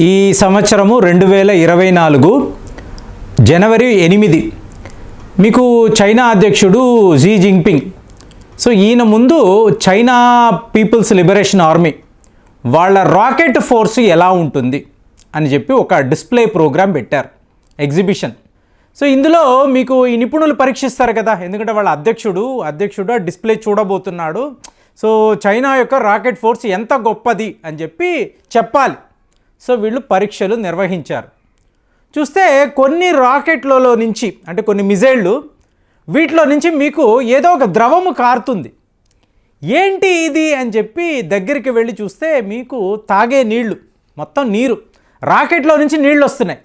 ఈ సంవత్సరము రెండు వేల ఇరవై నాలుగు జనవరి ఎనిమిది. మీకు చైనా అధ్యక్షుడు జీ జింగ్పింగ్ సో ఈయన ముందు చైనా పీపుల్స్ లిబరేషన్ ఆర్మీ వాళ్ళ రాకెట్ ఫోర్స్ ఎలా ఉంటుంది అని చెప్పి ఒక డిస్ప్లే ప్రోగ్రామ్ పెట్టారు. ఎగ్జిబిషన్. సో ఇందులో మీకు ఈ నిపుణులు పరీక్షిస్తారు కదా ఎందుకంటే వాళ్ళ అధ్యక్షుడు అధ్యక్షుడు ఆ డిస్ప్లే చూడబోతున్నాడు. సో చైనా యొక్క రాకెట్ ఫోర్స్ ఎంత గొప్పది అని చెప్పి చెప్పాలి. సో వీళ్ళు పరీక్షలు నిర్వహించారు. చూస్తే కొన్ని రాకెట్లలో నుంచి అంటే కొన్ని మిజైళ్ళు వీటిలో నుంచి మీకు ఏదో ఒక ద్రవము కారుతుంది. ఏంటి ఇది అని చెప్పి దగ్గరికి వెళ్ళి చూస్తే మీకు తాగే నీళ్ళు మొత్తం నీరు రాకెట్లో నుంచి నీళ్ళు వస్తున్నాయి.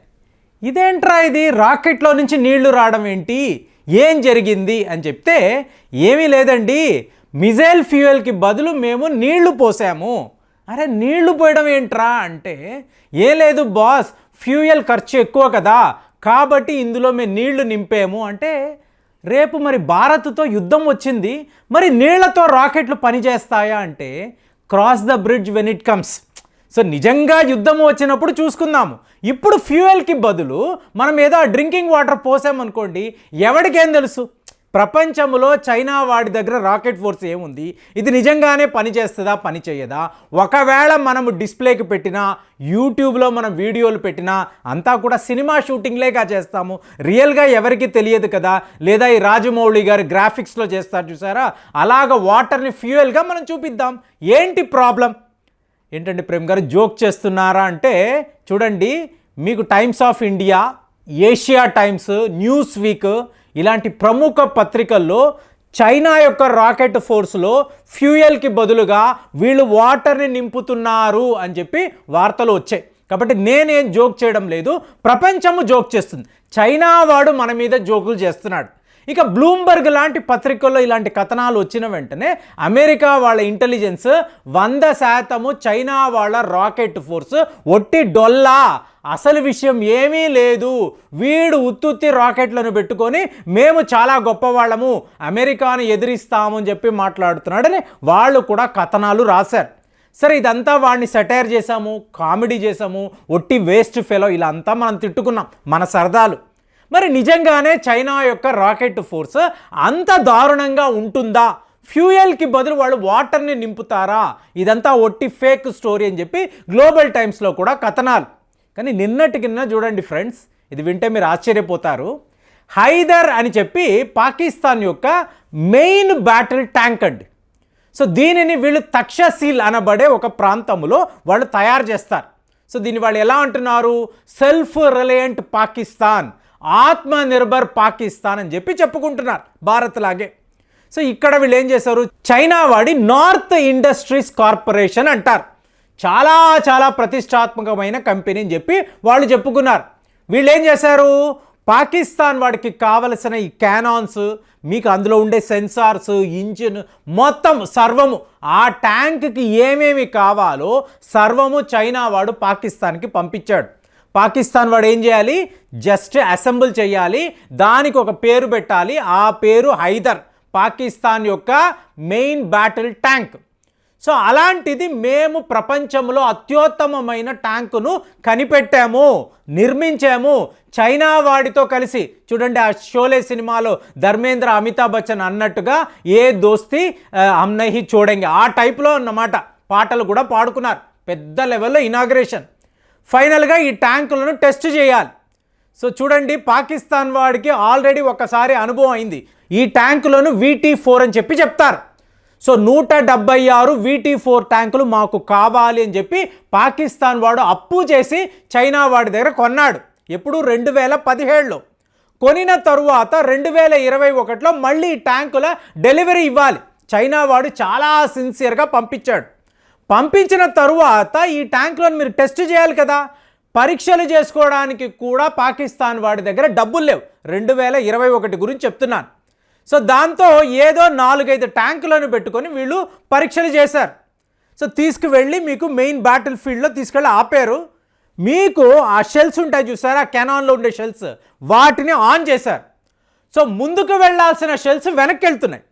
ఇదేంట్రా ఇది? రాకెట్లో నుంచి నీళ్ళు రావడం ఏంటి? ఏం జరిగింది? అని చెప్తే ఏమీ లేదండి. మిజైల్ ఫ్యూయల్కి బదులు మేము నీళ్ళు పోసాము. అరే నీళ్ళు పోయడం ఏంట్రా అంటే ఏ లేదు బాస్ ఫ్యూయల్ ఖర్చు ఎక్కువ కదా కాబట్టి ఇందులో మేము నీళ్ళు నింపాము అంటే రేపు మరి భారత్తో యుద్ధం వచ్చింది మరి నీళ్ళతో రాకెట్లు పనిచేస్తాయా అంటే cross the bridge when it comes so నిజంగా యుద్ధం వచ్చినప్పుడు చూసుకుందాము. ఇప్పుడు ఫ్యూయల్కి బదులు మనం ఏదో డ్రింకింగ్ వాటర్ పోసామనుకోండి ఎవరికేం తెలుసు? ప్రపంచంలో చైనా వాడి దగ్గర రాకెట్ ఫోర్స్ ఏముంది? ఇది నిజంగానే పని చేస్తుందా పని చేయదా? ఒకవేళ మనము డిస్ప్లేకి పెట్టినా యూట్యూబ్లో మనం వీడియోలు పెట్టినా అంతా కూడా సినిమా షూటింగ్లేగా చేస్తాము. రియల్గా ఎవరికి తెలియదు కదా? లేదా ఈ రాజమౌళి గారు గ్రాఫిక్స్లో చేస్తారు చూసారా? అలాగ వాటర్ని ఫ్యూయల్గా మనం చూపిద్దాం. ఏంటి ప్రాబ్లం? ఏంటంటే ప్రేమ్ గారు జోక్ చేస్తున్నారా అంటే చూడండి మీకు Times of India Asia Times Newsweek ఇలాంటి ప్రముఖ పత్రికల్లో చైనా యొక్క రాకెట్ ఫోర్స్లో ఫ్యూయల్కి బదులుగా వీళ్ళు వాటర్ని నింపుతున్నారు అని చెప్పి వార్తలు వచ్చాయి. కాబట్టి నేనేం జోక్ చేయడం లేదు ప్రపంచము జోక్ చేస్తుంది. చైనా వాడు మన మీద జోకులు చేస్తున్నాడు. ఇక బ్లూంబర్గ్ లాంటి పత్రికల్లో ఇలాంటి కథనాలు వచ్చిన వెంటనే అమెరికా వాళ్ళ ఇంటెలిజెన్స్ వంద శాతము చైనా వాళ్ళ రాకెట్ ఫోర్స్ ఒట్టి డొల్లా. అసలు విషయం ఏమీ లేదు. వీడు ఉత్తుత్తి రాకెట్లను పెట్టుకొని మేము చాలా గొప్పవాళ్ళము అమెరికాను ఎదిరిస్తాము అని చెప్పి మాట్లాడుతున్నాడని వాళ్ళు కూడా కథనాలు రాశారు. సరే ఇదంతా వాడిని సెటైర్ చేశాము కామెడీ చేసాము ఒట్టి వేస్ట్ ఫెలో ఇలా అంతా మనం తిట్టుకున్నాం మన సరదాలు. మరి నిజంగానే చైనా యొక్క రాకెట్ ఫోర్స్ అంత దారుణంగా ఉంటుందా? ఫ్యూయల్కి బదులు వాళ్ళు వాటర్ని నింపుతారా? ఇదంతా ఒట్టి ఫేక్ స్టోరీ అని చెప్పి గ్లోబల్ టైమ్స్లో కూడా కథనాలు. కానీ నిన్నటికి నిన్న చూడండి ఫ్రెండ్స్ ఇది వింటే మీరు ఆశ్చర్యపోతారు. హైదర్ అని చెప్పి పాకిస్తాన్ యొక్క మెయిన్ బ్యాటిల్ ట్యాంక్ అండి సో దీనిని వీళ్ళు తక్షశీల్ అనబడే ఒక ప్రాంతంలో వాళ్ళు తయారు చేస్తారు. సో దీన్ని వాళ్ళు ఎలా అంటున్నారు? Self reliant Pakistan. Atmanirbhar Pakistan అని చెప్పి చెప్పుకుంటున్నారు భారత్ లాగే సో ఇక్కడ వీళ్ళు ఏం చేశారు? చైనా వాడి నార్త్ ఇండస్ట్రీస్ కార్పొరేషన్ అంటారు. చాలా చాలా ప్రతిష్టాత్మకమైన కంపెనీ అని చెప్పి వాళ్ళు చెప్పుకున్నారు. వీళ్ళు ఏం చేశారు? పాకిస్తాన్ వాడికి కావలసిన ఈ క్యానాన్స్ మీకు అందులో ఉండే సెన్సార్స్ ఇంజిన్ మొత్తం సర్వము ఆ ట్యాంక్కి ఏమేమి కావాలో సర్వము చైనా వాడు పాకిస్తాన్కి పంపించాడు. పాకిస్తాన్ వాడు ఏం చేయాలి? జస్ట్ అసెంబుల్ చేయాలి. దానికి ఒక పేరు పెట్టాలి. ఆ పేరు హైదర్ పాకిస్తాన్ యొక్క మెయిన్ బ్యాటిల్ ట్యాంక్. సో అలాంటిది మేము ప్రపంచంలో అత్యుత్తమమైన ట్యాంకును కనిపెట్టాము నిర్మించాము. చైనా వాడితో కలిసి చూడండి ఆ షోలే సినిమాలో ధర్మేంద్ర అమితాబ్ బచ్చన్ అన్నట్టుగా ఏ దోస్తి ఆ, చూడంగి. ఆ టైప్లో అన్నమాట పాటలు కూడా పాడుకున్నారు. పెద్ద లెవెల్లో ఇనాగ్రేషన్. ఫైనల్గా ఈ ట్యాంకులను టెస్ట్ చేయాలి. సో చూడండి పాకిస్తాన్ వాడికి ఆల్రెడీ ఒకసారి అనుభవం అయింది. ఈ ట్యాంకులను వీటీ ఫోర్ అని చెప్పి చెప్తారు. సో నూట డెబ్బై ఆరు వీటీ ఫోర్ ట్యాంకులు మాకు కావాలి అని చెప్పి పాకిస్తాన్ వాడు అప్పు చేసి చైనా వాడి దగ్గర కొన్నాడు. ఎప్పుడు? రెండు వేల పదిహేడులో. కొనిన తరువాత రెండు వేల ఇరవై ఒకటిలో మళ్ళీ ట్యాంకుల డెలివరీ ఇవ్వాలి. చైనా వాడు చాలా సిన్సియర్గా పంపించాడు. పంపించిన తరువాత ఈ ట్యాంకులను మీరు టెస్ట్ చేయాలి కదా. పరీక్షలు చేసుకోవడానికి కూడా పాకిస్తాన్ వాడి దగ్గర డబ్బులు లేవు. రెండు వేల ఇరవై ఒకటి గురించి చెప్తున్నాను. సో దాంతో ఏదో నాలుగైదు ట్యాంకులను పెట్టుకొని వీళ్ళు పరీక్షలు చేశారు. సో తీసుకువెళ్ళి మీకు మెయిన్ బ్యాటిల్ ఫీల్డ్లో తీసుకెళ్ళి ఆపారు. మీకు ఆ షెల్స్ ఉంటాయి చూసారా? కెనాన్లో ఉండే షెల్స్ వాటిని ఆన్ చేశారు. సో ముందుకు వెళ్ళాల్సిన షెల్స్ వెనక్కి వెళ్తున్నాయి.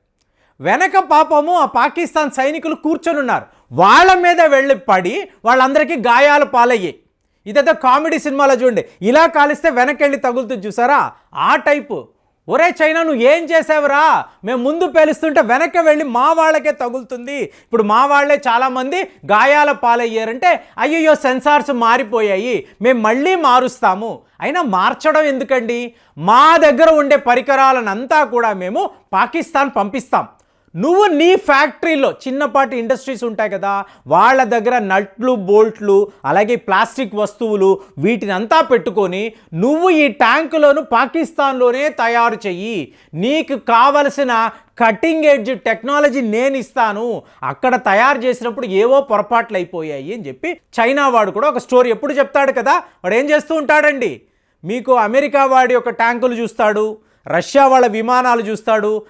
వెనక పాపము ఆ పాకిస్తాన్ సైనికులు కూర్చొని ఉన్నారు. వాళ్ళ మీద వెళ్ళి పడి వాళ్ళందరికీ గాయాలు పాలయ్యాయి. ఇదేదో కామెడీ సినిమాలో చూడండి. ఇలా కాలిస్తే వెనకెళ్ళి తగులుతుంది చూసారా? ఆ టైపు. ఒరే చైనా నువ్వు ఏం చేసావురా? మేము ముందు పేలుస్తుంటే వెనక్కి వెళ్ళి మా వాళ్ళకే తగులుతుంది. ఇప్పుడు మా వాళ్ళే చాలామంది గాయాల పాలయ్యారంటే అయ్యయ్యో సెన్సార్స్ మారిపోయాయి. మేము మళ్ళీ మారుస్తాము. అయినా మార్చడం ఎందుకండి? మా దగ్గర ఉండే పరికరాలనంతా కూడా మేము పాకిస్తాన్ పంపిస్తాం. నువ్వు నీ ఫ్యాక్టరీలో చిన్నపాటి ఇండస్ట్రీస్ ఉంటాయి కదా వాళ్ళ దగ్గర నట్లు బోల్ట్లు అలాగే ప్లాస్టిక్ వస్తువులు వీటిని అంతా పెట్టుకొని నువ్వు ఈ ట్యాంకులను పాకిస్తాన్లోనే తయారు చెయ్యి. నీకు కావలసిన కటింగ్ ఎడ్జ్ టెక్నాలజీ నేను ఇస్తాను. అక్కడ తయారు చేసినప్పుడు ఏవో పొరపాట్లు అయిపోయాయి అని చెప్పి చైనా వాడు కూడా ఒక స్టోరీ ఎప్పుడు చెప్తాడు కదా వాడు ఏం చేస్తూ ఉంటాడండి? మీకు అమెరికా వాడి యొక్క ట్యాంకులు చూస్తాడు రష్యా వాళ్ళ విమానాలు చూస్తాడు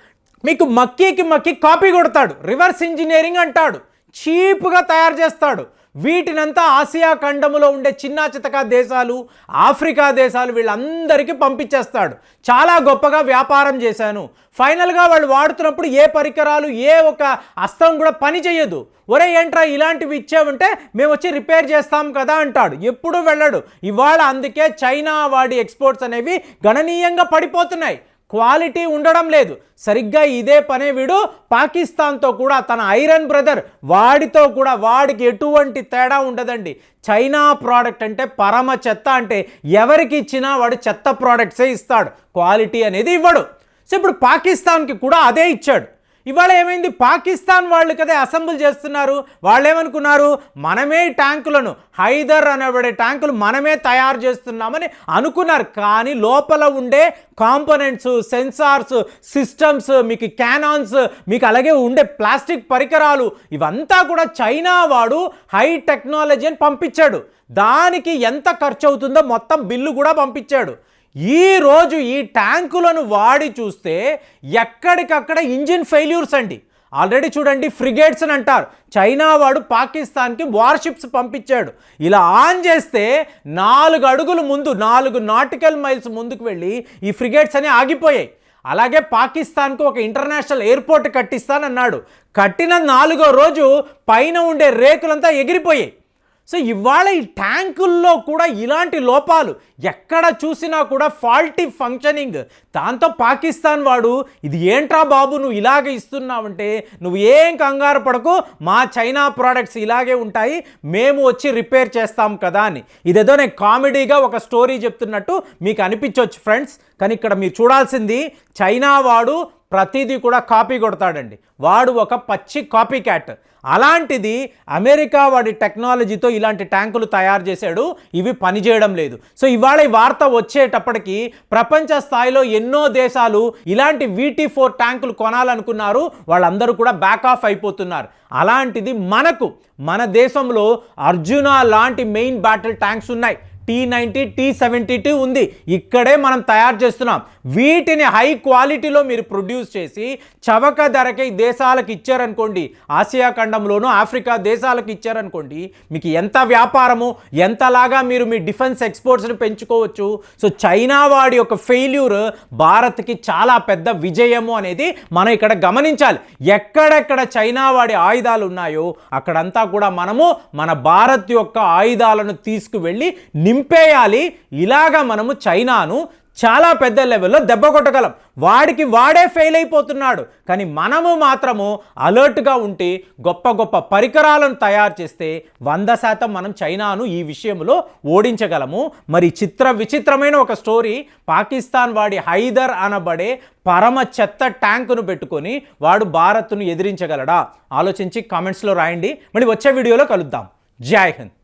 మీకు మక్కీకి మక్కి కాపీ కొడతాడు రివర్స్ ఇంజనీరింగ్ అంటాడు చీప్గా తయారు చేస్తాడు. వీటినంతా ఆసియా ఖండములో ఉండే చిన్న చితక దేశాలు ఆఫ్రికా దేశాలు వీళ్ళందరికీ పంపించేస్తాడు. చాలా గొప్పగా వ్యాపారం చేశాను. ఫైనల్గా వాళ్ళు వాడుతున్నప్పుడు ఏ పరికరాలు ఏ ఒక అస్త్రం కూడా పని చేయదు. ఒరే ఏంట్రా ఇలాంటివి ఇచ్చావంటే మేము వచ్చి రిపేర్ చేస్తాం కదా అంటాడు. ఎప్పుడూ వెళ్ళడు. ఇవాళ అందుకే చైనా వాడి ఎక్స్పోర్ట్స్ అనేవి గణనీయంగా పడిపోతున్నాయి. క్వాలిటీ ఉండడం లేదు. సరిగ్గా ఇదే పనే వీడు పాకిస్తాన్తో కూడా తన ఐరన్ బ్రదర్ వాడితో కూడా వాడికి ఎటువంటి తేడా ఉండదండి. చైనా ప్రోడక్ట్ అంటే పరమ చెత్త అంటే ఎవరికి ఇచ్చినా వాడు చెత్త ప్రోడక్ట్సే ఇస్తాడు. క్వాలిటీ అనేది ఇవ్వడు. సో ఇప్పుడు పాకిస్తాన్కి కూడా అదే ఇచ్చాడు. ఇవాళ ఏమైంది? పాకిస్తాన్ వాళ్ళు కదా అసెంబుల్ చేస్తున్నారు. వాళ్ళేమనుకున్నారు? మనమే ట్యాంకులను హైదర్ అనబడే ట్యాంకులు మనమే తయారు చేస్తున్నామని అనుకున్నారు. కానీ లోపల ఉండే కాంపోనెంట్స్ సెన్సార్స్ సిస్టమ్స్ మీకు క్యానాన్స్ మీకు అలాగే ఉండే ప్లాస్టిక్ పరికరాలు ఇవంతా కూడా చైనా వాడు హై టెక్నాలజీ అని పంపించాడు. దానికి ఎంత ఖర్చు అవుతుందో మొత్తం బిల్లు కూడా పంపించాడు. ఈ రోజు ఈ ట్యాంకులను వాడి చూస్తే ఎక్కడికక్కడ ఇంజిన్ ఫెయిల్యూర్స్ అండి. ఆల్రెడీ చూడండి ఫ్రిగేట్స్ అని అంటారు. చైనా వాడు పాకిస్తాన్కి వార్షిప్స్ పంపించాడు. ఇలా ఆన్ చేస్తే నాలుగు అడుగులు ముందు నాలుగు నాటికల్ మైల్స్ ముందుకు వెళ్ళి ఈ ఫ్రిగేట్స్ అని ఆగిపోయాయి. అలాగే పాకిస్తాన్కు ఒక ఇంటర్నేషనల్ ఎయిర్పోర్ట్ కట్టిస్తానన్నాడు. కట్టిన నాలుగో రోజు పైన ఉండే రేకులంతా ఎగిరిపోయాయి. సో ఇవాళ ఈ ట్యాంకుల్లో కూడా ఇలాంటి లోపాలు ఎక్కడ చూసినా కూడా ఫాల్టీ ఫంక్షనింగ్ దాంతో పాకిస్తాన్ వాడు ఇది ఏంట్రా బాబు నువ్వు ఇలాగే ఇస్తున్నావంటే నువ్వు ఏం కంగారు పడకు మా చైనా ప్రోడక్ట్స్ ఇలాగే ఉంటాయి మేము వచ్చి రిపేర్ చేస్తాం కదా అని. ఇదేదో నేను కామెడీగా ఒక స్టోరీ చెప్తున్నట్టు మీకు అనిపించవచ్చు ఫ్రెండ్స్ కానీ ఇక్కడ మీరు చూడాల్సింది చైనా వాడు ప్రతిదీ కూడా కాపీ కొడతాడండి. వాడు ఒక పచ్చి కాపీ క్యాట్ అలాంటిది అమెరికా వాడి టెక్నాలజీతో ఇలాంటి ట్యాంకులు తయారు చేశాడు. ఇవి పనిచేయడం లేదు. సో ఇవాళ ఈ వార్త వచ్చేటప్పటికి ప్రపంచ స్థాయిలో ఎన్నో దేశాలు ఇలాంటి వీటీ ఫోర్ ట్యాంకులు కొనాలనుకున్నారు. వాళ్ళందరూ కూడా బ్యాక్ ఆఫ్ అయిపోతున్నారు. అలాంటిది మనకు మన దేశంలో అర్జున లాంటి మెయిన్ బ్యాటిల్ ట్యాంక్స్ ఉన్నాయి. T ninety T seventy two ఉంది. ఇక్కడే మనం తయారు చేస్తున్నాం. వీటిని హై క్వాలిటీలో మీరు ప్రొడ్యూస్ చేసి చవక ధరకే దేశాలకు ఇచ్చారనుకోండి ఆసియా ఖండంలోనూ ఆఫ్రికా దేశాలకు ఇచ్చారనుకోండి మీకు ఎంత వ్యాపారము ఎంతలాగా మీరు మీ డిఫెన్స్ ఎక్స్పోర్ట్స్ని పెంచుకోవచ్చు. సో చైనా వాడి యొక్క ఫెయిల్యూర్ భారత్కి చాలా పెద్ద విజయము అనేది మనం ఇక్కడ గమనించాలి. ఎక్కడెక్కడ చైనా వాడి ఆయుధాలు ఉన్నాయో అక్కడంతా కూడా మనము మన భారత్ యొక్క ఆయుధాలను తీసుకువెళ్ళి నింపేయాలి ఇలాగా మనము చైనాను చాలా పెద్ద లెవెల్లో దెబ్బ కొట్టగలం. వాడికి వాడే ఫెయిల్ అయిపోతున్నాడు. కానీ మనము మాత్రము అలర్ట్గా ఉంటే గొప్ప గొప్ప పరికరాలను తయారు చేస్తే వంద శాతం మనం చైనాను ఈ విషయంలో ఓడించగలము. మరి చిత్ర విచిత్రమైన ఒక స్టోరీ పాకిస్తాన్ వాడి హైదర్ అనబడే పరమ చెత్త ట్యాంకును పెట్టుకొని వాడు భారత్ను ఎదిరించగలడా? ఆలోచించి కామెంట్స్లో రాయండి. మరి వచ్చే వీడియోలో కలుద్దాం. జై హింద్.